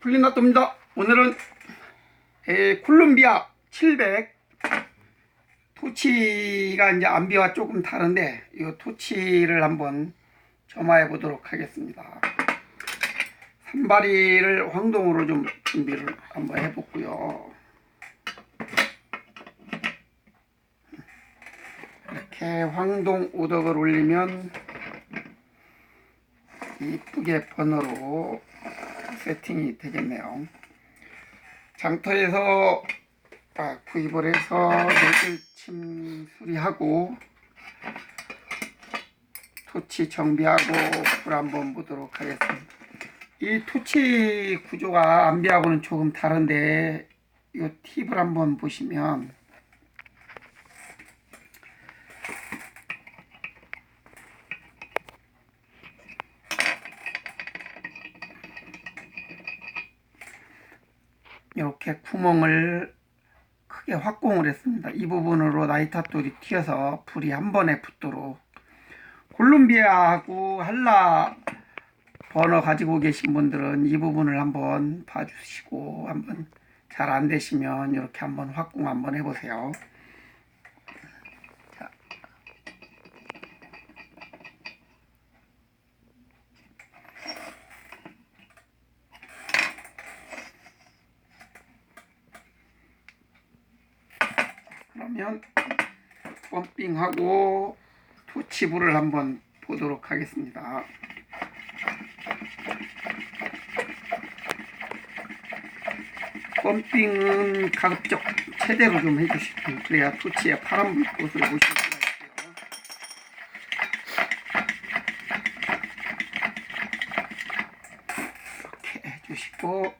플리나토입니다. 오늘은 에, 콜롬비아 700 토치가 이제 암비와 조금 다른데 이 토치를 한번 점화해 보도록 하겠습니다. 산바리를 황동으로 좀 준비를 한번 해보고요. 이렇게 황동 오덕을 올리면 이쁘게 번호로 세팅이 되겠네요. 장터에서 아, 구입을 해서 노즐침 수리하고 토치 정비하고 불 한번 보도록 하겠습니다. 이 토치 구조가 암비하고는 조금 다른데 이 팁을 한번 보시면 이렇게 구멍을 크게 확공을 했습니다. 이 부분으로 나이타돌이 튀어서 불이 한 번에 붙도록 콜롬비아하고 한라 버너 가지고 계신 분들은 이 부분을 한번 봐주시고 한번 잘 안 되시면 이렇게 한번 확공 한번 해보세요. 자. 그러면 펌핑하고 토치불을 한번 보도록 하겠습니다. 펌핑은 가급적 최대로 좀 해주시고 그래야 토치의 파란 불꽃을 보실 수가 있고요. 이렇게 해주시고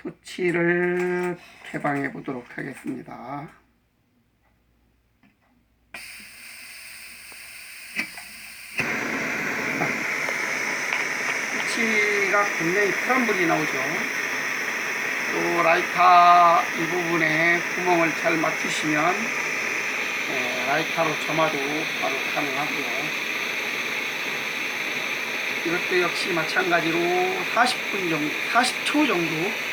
토치를 개방해 보도록 하겠습니다. 토치가 굉장히 푸른 불이 나오죠. 또 라이터 이 부분에 구멍을 잘 맞추시면 예, 라이터로 점화도 바로 가능하고요. 이것도 역시 마찬가지로 40분 정도, 40초 정도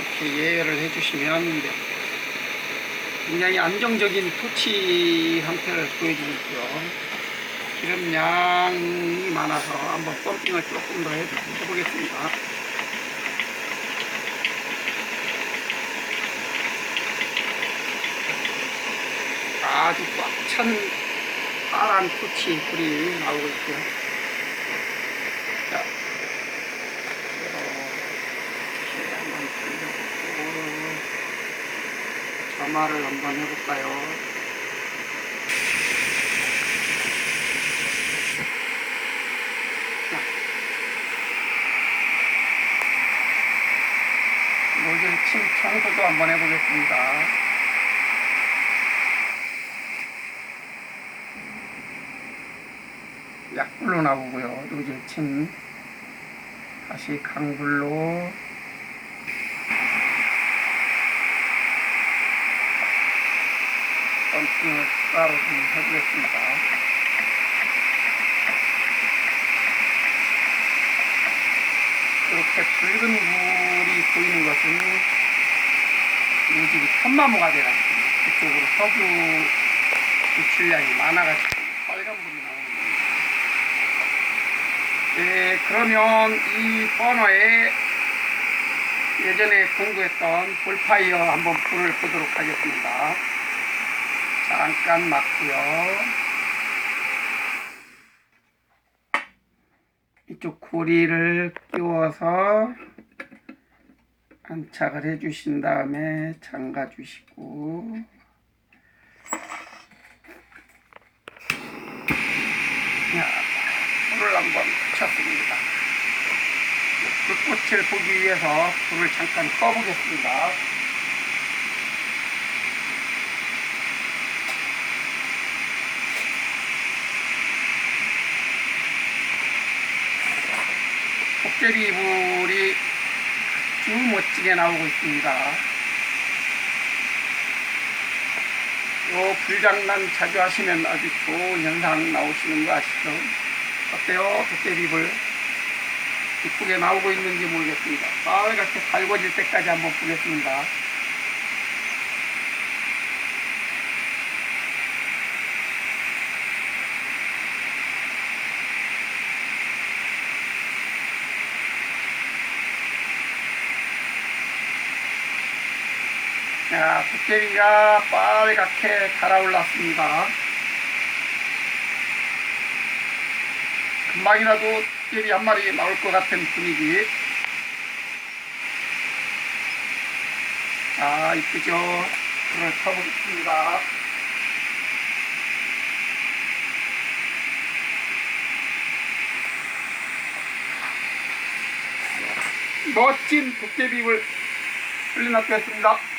이렇게 예열을 해주시면 이제 굉장히 안정적인 토치 형태를 보여주고 있고요. 기름량이 많아서 한번 펌핑을 조금 더 해- 해보겠습니다. 아주 꽉 찬 파란 토치 불이 나오고 있고요. 자, 이렇게 한번 돌려보고 점화를 한번 해볼까요? 자, 노즐 침 청소도 한번 해보겠습니다. 약불로 나오고요. 노즐 침 다시 강불로 펌핑을 따로 좀 해보겠습니다. 이렇게 붉은 불이 보이는 것은 요집이 편마모가 돼가지고 그쪽으로 석유 유출량이 많아가지고 빨간 불이 나오는 겁니다. 네, 그러면 이 버너에 예전에 공부했던 볼파이어 한번 불을 보도록 하겠습니다. 잠깐 맞고요. 이쪽 고리를 끼워서 안착을 해 주신 다음에 잠가 주시고 자, 불을 한번 붙였습니다. 불꽃을 보기 위해서 불을 잠깐 꺼보겠습니다. 도깨비 불이 아주 멋지게 나오고 있습니다. 요 불장난 자주 하시면 아주 좋은 현상 나오시는 거 아시죠? 어때요? 도깨비불 이쁘게 나오고 있는지 모르겠습니다. 빨갛게 달궈질 때까지 한번 보겠습니다. 자, 도깨비가 빨갛게 달아올랐습니다. 금방이라도 도깨비 한 마리 나올 것 같은 분위기. 아, 이쁘죠? 불을 켜보겠습니다. 멋진 도깨비를 흘려놨겠습니다.